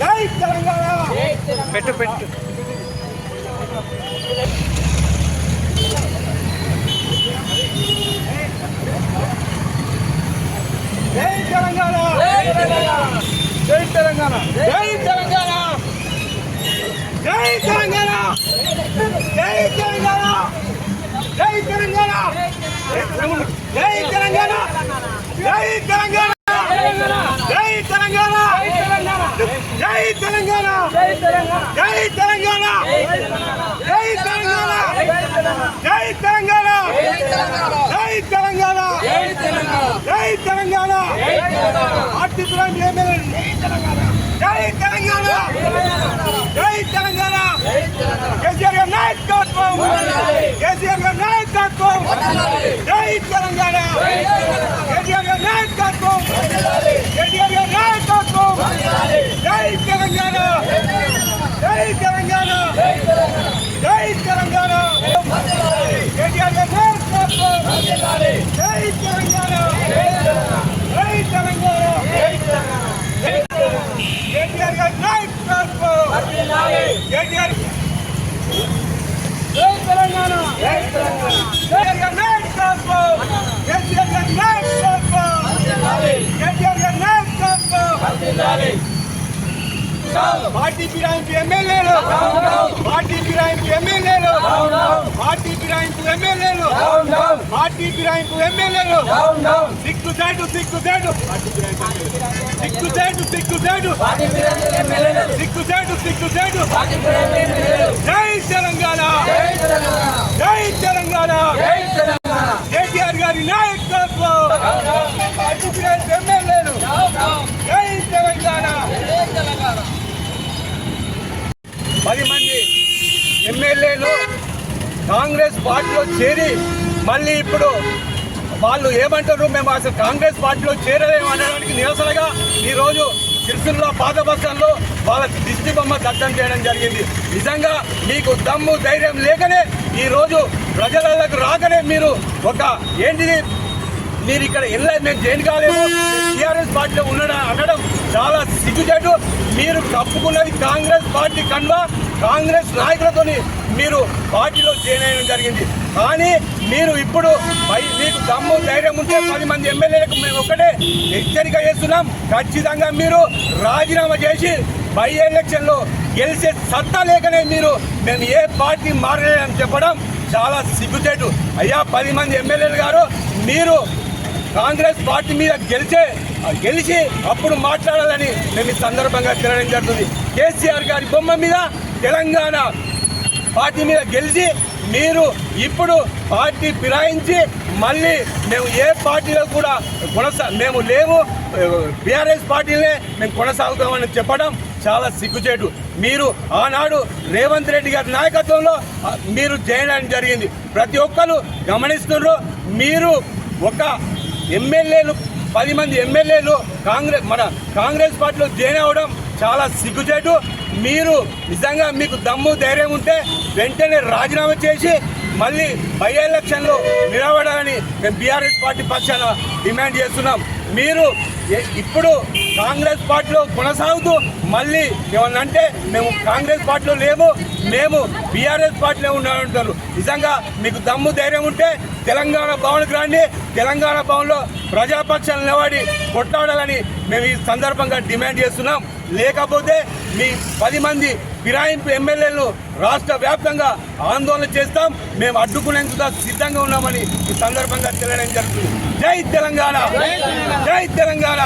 జై తెలంగాణ పెట్టు పెట్టు. జై తెలంగాణ జై తెలంగాణ జై తెలంగాణ జై తెలంగాణ! జై తెలంగాణ! జై తెలంగాణ! జై తెలంగాణ! జై తెలంగాణ జై తెలంగాణ జై తెలంగాణ! జై తెలంగాణ! జై తెలంగాణ! జై తెలంగాణ! జై తెలంగాణ! జై తెలంగాణ! జై తెలంగాణ ఆర్టిపురం జై తెలంగాణ! జై తెలంగాణ కేసీఆర్ గారి నాయకత్వం కేసీఆర్ గారి నాయకత్వం జై తెలంగాణ కేసీఆర్ గారి నాయకత్వం కేసీఆర్ గారి నాయకత్వం జై తెలంగాణ జై తెలంగాణ జై తెలంగాణ కేసీఆర్ గారి నాయకత్వం జై తెలంగాణ జై తెలంగాణ కేటీఆర్ గారి నాయకత్వం కేటీఆర్ జై తెలంగాణ జై తెలంగాణ కేటీఆర్ గారి నాయకత్వం కేటీఆర్ గారి నాయకత్వం కేటీఆర్ గారి నాయకత్వం పార్టీ ఫిరాయింపు ఎమ్మెల్యేలు. పార్టీ ఫిరాయింపు ఎమ్మెల్యే పార్టీ ఫిరాయింపు ఎమ్మెల్యేలు. పార్టీ ఫిరాయింపు ఎమ్మెల్యేలు. సిక్కు సైడు సిక్కు సైడు సిక్కు సైడు సిక్కు సైడు సిక్కు సైడు సిక్కు సైడు జై తెలంగాణ. జై తెలంగాణ. కేటీఆర్ గారి నాయకత్వం. పార్టీ ఫిరాయింపు ఎమ్మెల్యేలు. జై తెలంగాణ. పది మంది ఎమ్మెల్యేలు కాంగ్రెస్ పార్టీలో చేరి మళ్ళీ ఇప్పుడు వాళ్ళు ఏమంటారు? మేము అసలు కాంగ్రెస్ పార్టీలో చేరలేము అనడానికి నిరసనగా ఈరోజు సిరిసిల్ల పాత బస్సుల్లో వాళ్ళ దిష్టి బొమ్మ దగ్ధం చేయడం జరిగింది. నిజంగా మీకు దమ్ము ధైర్యం లేకనే ఈరోజు ప్రజలకు రాకనే మీరు ఒక ఏంటిది? మీరు ఇక్కడ ఇళ్ళ మేము జైలు కాలేము టీఆర్ఎస్ పార్టీలో ఉండడం అనడం చాలా సిగ్గుచేటు. మీరు కప్పుకున్నది కాంగ్రెస్ పార్టీ కన్వా కాంగ్రెస్ నాయకులతోని మీరు పార్టీలో జాయిన్ అయ్యడం జరిగింది. కానీ మీరు ఇప్పుడు మీకు దమ్ము ధైర్యం ఉంటే పది మంది ఎమ్మెల్యేలకు మేము ఒకటే హెచ్చరిక చేస్తున్నాం. ఖచ్చితంగా మీరు రాజీనామా చేసి బై ఎలక్షన్లో గెలిచే సత్తా లేకనే మీరు మేము ఏ పార్టీ మారలేదని చెప్పడం చాలా సిగ్గుచేటు. అయ్యా పది మంది ఎమ్మెల్యేలు గారు మీరు కాంగ్రెస్ పార్టీ మీద గెలిచే గెలిచి అప్పుడు మాట్లాడాలని మేము ఈ సందర్భంగా తిరగడం జరుగుతుంది. కేసీఆర్ గారి బొమ్మ మీద తెలంగాణ పార్టీ మీద గెలిచి మీరు ఇప్పుడు పార్టీ ఫిరాయించి మళ్ళీ మేము ఏ పార్టీలో కూడా కొనసా మేము లేము బీఆర్ఎస్ పార్టీలనే మేము కొనసాగుతామని చెప్పడం చాలా సిగ్గుచేటు. మీరు ఆనాడు రేవంత్ రెడ్డి గారి నాయకత్వంలో మీరు చేయడం జరిగింది. ప్రతి ఒక్కరు గమనిస్తున్నారు. మీరు ఒక ఎమ్మెల్యేలు పది మంది ఎమ్మెల్యేలు కాంగ్రెస్ మన కాంగ్రెస్ పార్టీలో జాయిన్ అవ్వడం చాలా సిగ్గుచేటు. మీరు నిజంగా మీకు దమ్ము ధైర్యం ఉంటే వెంటనే రాజీనామా చేసి మళ్ళీ బై ఎలక్షన్లో నిలబడాలని మేము బీఆర్ఎస్ పార్టీ పక్షాన డిమాండ్ చేస్తున్నాం. మీరు ఇప్పుడు కాంగ్రెస్ పార్టీలో కొనసాగుతూ మళ్ళీ ఏమన్నా అంటే మేము కాంగ్రెస్ పార్టీలో లేము మేము బీఆర్ఎస్ పార్టీలో ఉన్నామంటారు నిజంగా మీకు దమ్ము ధైర్యం ఉంటే తెలంగాణ భవన్కి రండి తెలంగాణ భవన్లో ప్రజాపక్షాలు నిలబడి కొట్లాడాలని మేము ఈ సందర్భంగా డిమాండ్ చేస్తున్నాం. లేకపోతే మీ పది మంది ఫిరాయింపు ఎమ్మెల్యేలు రాష్ట్ర వ్యాప్తంగా ఆందోళన చేస్తాం. మేము అడ్డుకునేందుకు సిద్ధంగా ఉన్నామని ఈ సందర్భంగా తెలియడం జరుగుతుంది. జై తెలంగాణ! జై తెలంగాణ!